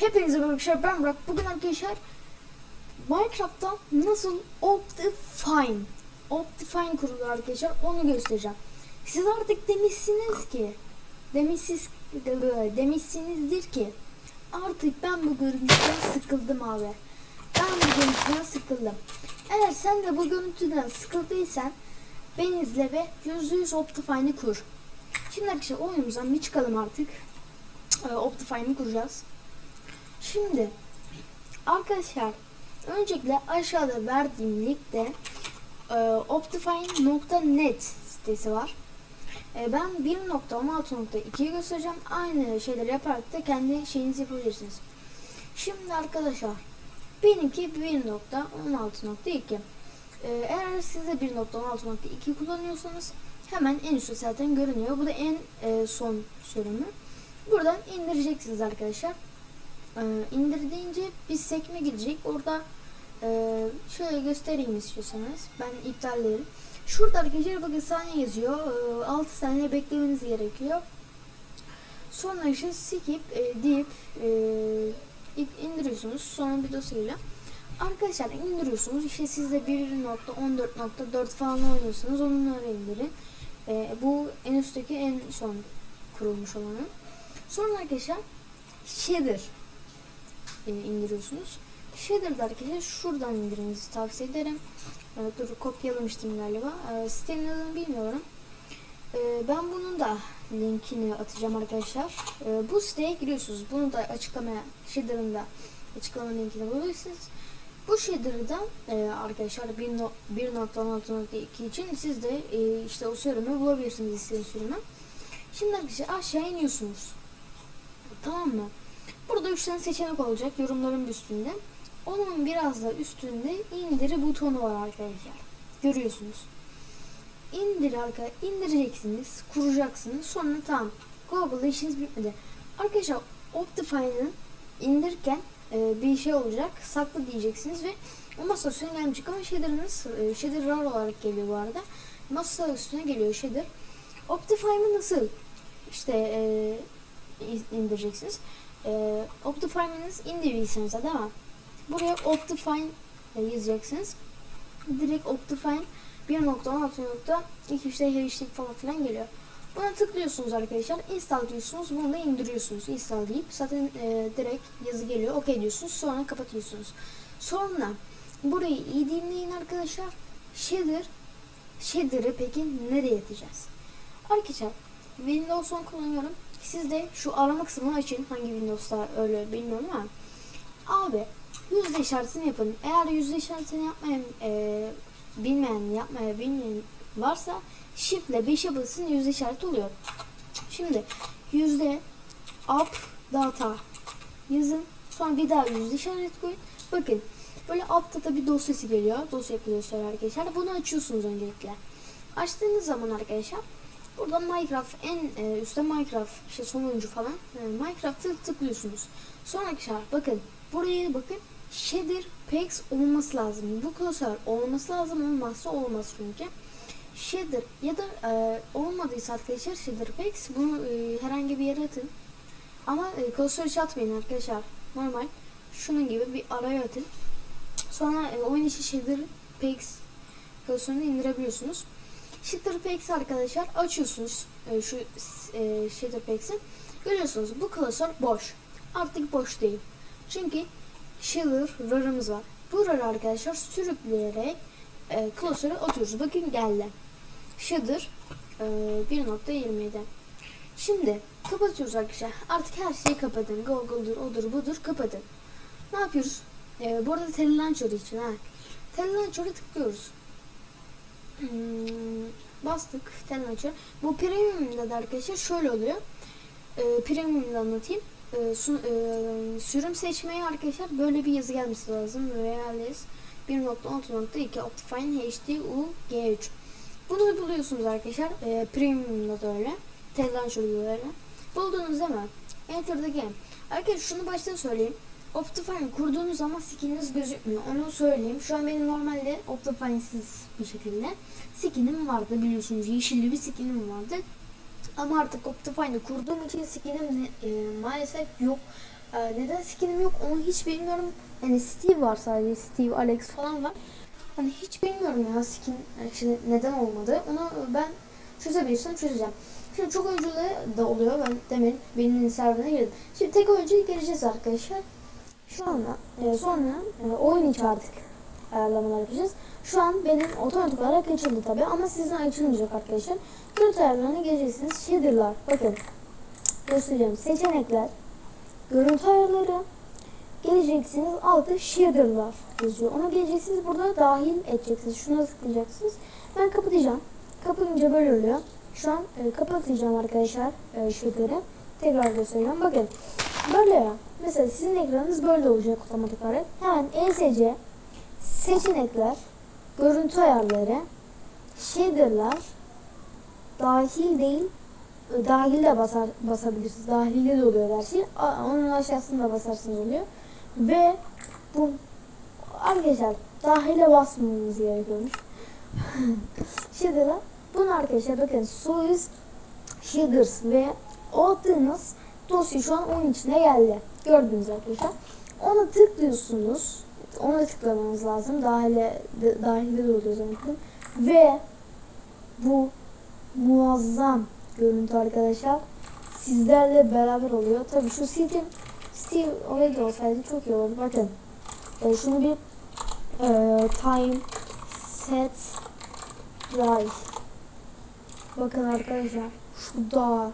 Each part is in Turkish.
Hepinize merhaba arkadaşlar ben Burak. Bugün arkadaşlar Minecraft'ta nasıl Optifine Optifine kurulur arkadaşlar onu göstereceğim. Siz artık demişsiniz ki demişsiz demişsinizdir ki artık ben bu görüntüden sıkıldım abi. Ben bu görüntüden sıkıldım. Eğer sen de bu görüntüden sıkıldıysan beni izle ve %100 Optifine'i kur. Şimdi arkadaşlar oyunumuzdan bir çıkalım artık. Ee, Optifine'i kuracağız. Şimdi arkadaşlar öncelikle aşağıda verdiğim linkte e, optifine.net sitesi var. E, ben 1.16.2'yi göstereceğim. Aynı şeyleri yaparak da kendi şeyinizi yapabilirsiniz. Şimdi arkadaşlar benimki 1.16.2 e, eğer siz de 1.16.2 kullanıyorsanız hemen en üstte zaten görünüyor. Bu da en e, son sürümü. Buradan indireceksiniz arkadaşlar. Ee, indir deyince bir sekme gidecek. Orada e, şöyle göstereyim istiyorsanız. Ben iptallerim. Şurada arkadaşlar bakın saniye yazıyor. Ee, 6 saniye beklemeniz gerekiyor. Sonra işte skip e, deyip e, indiriyorsunuz. Sonra bir dosyayla. Arkadaşlar indiriyorsunuz. İşte siz de 1.14.4 falan oynuyorsanız onları indirin. E, bu en üstteki en son kurulmuş olanı. Sonra arkadaşlar shader e, indiriyorsunuz. Shader'da arkadaşlar şuradan indirmenizi tavsiye ederim. E, dur kopyalamıştım galiba. E, sitenin adını bilmiyorum. E, ben bunun da linkini atacağım arkadaşlar. Bu siteye giriyorsunuz. Bunu da açıklamaya shader'ın da açıklama linkini bulursunuz. Bu shader'dan e, arkadaşlar 1.16.2 için siz de e, işte o sürümü bulabilirsiniz istediğiniz sürümü. Şimdi arkadaşlar aşağı iniyorsunuz. Tamam mı? Burada 3 tane seçenek olacak yorumların üstünde. Onun biraz da üstünde indir butonu var arkadaşlar. Görüyorsunuz. İndir arka indireceksiniz, kuracaksınız. Sonra tamam. Google'da işiniz bitmedi. Arkadaşlar Optifine'ı indirirken e, bir şey olacak. Saklı diyeceksiniz ve o masa üstüne gelmeyecek ama shader'ınız e, shader rar olarak geliyor bu arada. Masa üstüne geliyor shader. Optifine'ı nasıl işte e, indireceksiniz? E, Optifine'ınız indirirseniz değil mi? Buraya Optifine yazacaksınız. Direkt Optifine 1.16.2 işte hashtag falan filan geliyor. Buna tıklıyorsunuz arkadaşlar. Install diyorsunuz. Bunu da indiriyorsunuz. Install deyip zaten e, direkt yazı geliyor. OK diyorsunuz. Sonra kapatıyorsunuz. Sonra burayı iyi dinleyin arkadaşlar. Shader Shader'ı peki nereye atacağız? Arkadaşlar Windows 10 kullanıyorum. Siz de şu arama kısmını açın. Hangi Windows'ta öyle bilmiyorum ama. Abi yüzde işaretini yapın. Eğer yüzde işaretini yapmayan e, bilmeyen, yapmaya bilmeyen varsa Shift ile 5'e basın yüzde işareti oluyor. Şimdi yüzde up data yazın. Sonra bir daha yüzde işaret koyun. Bakın böyle altta da bir dosyası geliyor. Dosya yapılıyor arkadaşlar. Bunu açıyorsunuz öncelikle. Açtığınız zaman arkadaşlar Burada Minecraft en e, üstte Minecraft işte sonuncu falan e, Minecraft'ı tıklıyorsunuz. Sonra arkadaşlar bakın buraya bakın shader packs olması lazım. Bu klasör olması lazım olmazsa olmaz çünkü. Shader ya da e, olmadıysa arkadaşlar shader packs bunu e, herhangi bir yere atın. Ama e, klasör atmayın arkadaşlar. Normal şunun gibi bir araya atın. Sonra e, oyun içi shader packs klasörünü indirebiliyorsunuz. Shutterpacks arkadaşlar açıyorsunuz e, şu e, Shutterpacks'i. Görüyorsunuz bu klasör boş. Artık boş değil. Çünkü shader rarımız var. Bu rarı arkadaşlar sürükleyerek e, klasöre atıyoruz. Bakın geldi. Shader e, 1.27 Şimdi kapatıyoruz arkadaşlar. Artık her şeyi kapatın. Google'dur, odur, budur kapatın. Ne yapıyoruz? E, bu arada Telelauncher için ha. Telelauncher'a tıklıyoruz. Hmm, bastık Telelauncher. Bu Premium'da da arkadaşlar şöyle oluyor. E, Premium'da anlatayım. E, su, e, sürüm seçmeye arkadaşlar böyle bir yazı gelmesi lazım. Realis 1.6.2 Optifine HD U G3. Bunu buluyorsunuz arkadaşlar. E, Premium'da da öyle. Telelauncher'da da öyle. Buldunuz değil mi? Enter the game. Arkadaşlar şunu baştan söyleyeyim. Optifine kurduğunuz zaman skininiz gözükmüyor. Onu söyleyeyim. Şu an benim normalde Optifine'siz bir şekilde skinim vardı biliyorsunuz. Yeşilli bir skinim vardı. Ama artık Optifine'ı kurduğum için skinim e, maalesef yok. Ee, neden skinim yok onu hiç bilmiyorum. Hani Steve var sadece. Steve, Alex falan var. Hani hiç bilmiyorum ya skin şimdi neden olmadı. Onu ben çözebilirsem çözeceğim. Şimdi çok oyunculu da oluyor. Ben demin benim serverine girdim. Şimdi tek oyuncuya gireceğiz arkadaşlar. Şu anda e, sonra e, oyun içi artık ayarlamalar yapacağız. Şu an benim otomatik olarak açıldı tabi ama sizin açılmayacak arkadaşlar. Görüntü ayarlarına geleceksiniz. Shader'lar. Bakın göstereceğim. Seçenekler. Görüntü ayarları. Geleceksiniz altta shader'lar yazıyor. Ona geleceksiniz burada dahil edeceksiniz. Şuna tıklayacaksınız. Ben kapatacağım. Kapatınca böyle oluyor. Şu an e, kapatacağım arkadaşlar e, shader'ı. Tekrar göstereceğim. Bakın böyle ya. Mesela sizin ekranınız böyle olacak otomatik olarak. Hemen ESC seçenekler, görüntü ayarları, shader'lar dahil değil e, dahil de basar, basabilirsiniz. Dahilde de oluyor her şey. Onun aşağısında da basarsınız oluyor. Ve bu arkadaşlar dahile basmamamız gerekiyormuş. Shader'lar bunu arkadaşlar bakın Soyuz Shaders ve o dosya şu an onun içine geldi. Gördünüz arkadaşlar. Ona tıklıyorsunuz. Ona tıklamanız lazım. Dahile, de, dahilde de oluyor zaten. Ve bu muazzam görüntü arkadaşlar sizlerle beraber oluyor. Tabii şu Steve, Steve Oleg olsaydı çok iyi olurdu. Bakın e, şunu bir e, time set right Bakın arkadaşlar şu dağ,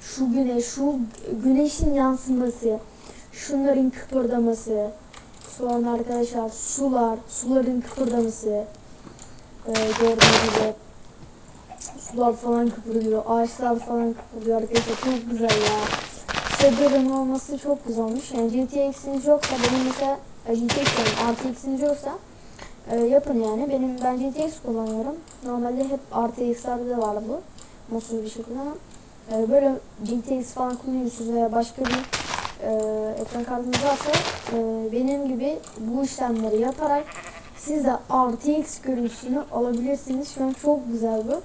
şu güneş, şu güneşin yansıması, şunların kıpırdaması, sonra arkadaşlar sular, suların kıpırdaması, e, gördüğünüz gibi sular falan kıpırdıyor, ağaçlar falan kıpırdıyor arkadaşlar çok güzel ya. Shader'ın olması çok güzel olmuş. Yani GTX'iniz yoksa benim mesela e, GTX yani RTX'iniz yoksa e, yapın yani. Benim ben GTX kullanıyorum. Normalde hep RTX'lerde de var bu. Mutsuz bir şekilde ama e, böyle GTX falan kullanıyorsunuz veya başka bir e, ekran kartınız varsa e, benim gibi bu işlemleri yaparak siz de RTX görüntüsünü alabilirsiniz. Şu an çok güzel bu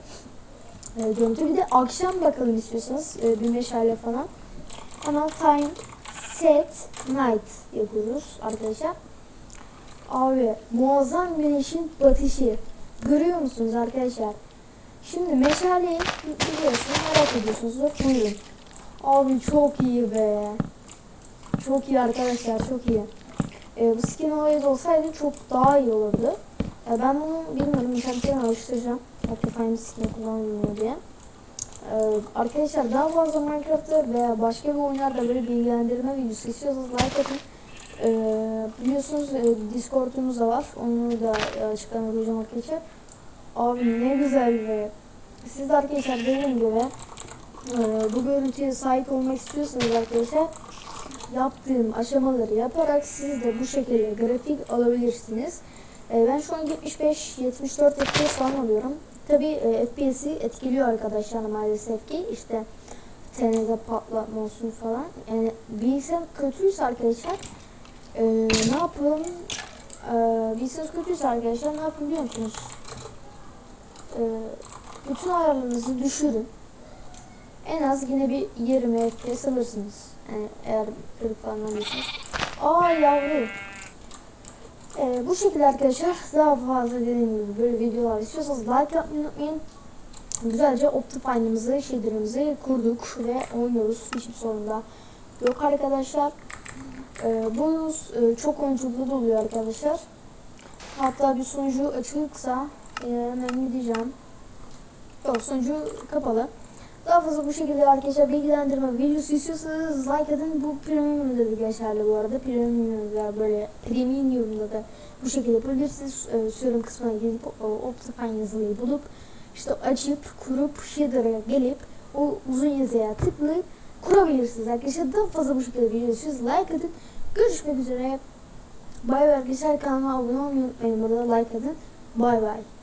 e, görüntü. Bir de akşam bakalım istiyorsanız e, bir meşale falan. Ama time set night yapıyoruz arkadaşlar. Abi muazzam güneşin batışı. Görüyor musunuz arkadaşlar? Şimdi meşaleyi biliyorsunuz merak ediyorsunuzdur. Buyurun. Abi çok iyi be. Çok iyi arkadaşlar çok iyi. Ee, bu skin olayı olsaydı çok daha iyi olurdu. Ee, ben bunu bilmiyorum internetten araştıracağım. Optifine skin kullanılmıyor diye. Ee, arkadaşlar daha fazla Minecraft'ta veya başka bir oyunlarda böyle bilgilendirme videosu istiyorsanız like atın. Ee, biliyorsunuz e, Discord'umuz da var. Onu da e, açıklamaya koyacağım arkadaşlar. Abi ne güzel be. Siz de arkadaşlar dediğim gibi e, bu görüntüye sahip olmak istiyorsanız arkadaşlar yaptığım aşamaları yaparak siz de bu şekilde grafik alabilirsiniz. E, ben şu an 75-74 FPS falan alıyorum. Tabi e, FPS'i etkiliyor arkadaşlar maalesef ki işte TN'de patlama olsun falan. Yani bilgisayar kötüyse arkadaşlar e, ne yapın? E, bilgisayar kötüyse arkadaşlar ne yapın biliyor musunuz? E, bütün ayarlarınızı düşürün. En az yine bir 20 FPS alırsınız. Yani eğer kırık falan alırsanız. Aa yavru. Ee, bu şekilde arkadaşlar daha fazla dediğim gibi böyle videolar istiyorsanız like yapmayı unutmayın. Güzelce Optifine'ımızı, shader'ımızı kurduk ve oynuyoruz. Hiçbir sorun da yok arkadaşlar. Ee, bu e, çok oyunculuklu da oluyor arkadaşlar. Hatta bir sunucu açıksa e, hemen gideceğim. Yok sunucu kapalı. Daha fazla bu şekilde arkadaşlar bilgilendirme videosu istiyorsanız like edin. Bu premium'da da geçerli bu arada. Premium'da böyle premium'da da bu şekilde yapabilirsiniz. Ee, Sürüm kısmına gidip Optifine yazılıyı bulup işte açıp kurup shader'a gelip o uzun yazıya tıklayıp kurabilirsiniz arkadaşlar. Daha fazla bu şekilde video like edin. Görüşmek üzere. Bay bay arkadaşlar kanalıma abone olmayı unutmayın. Burada like edin. Bay bay.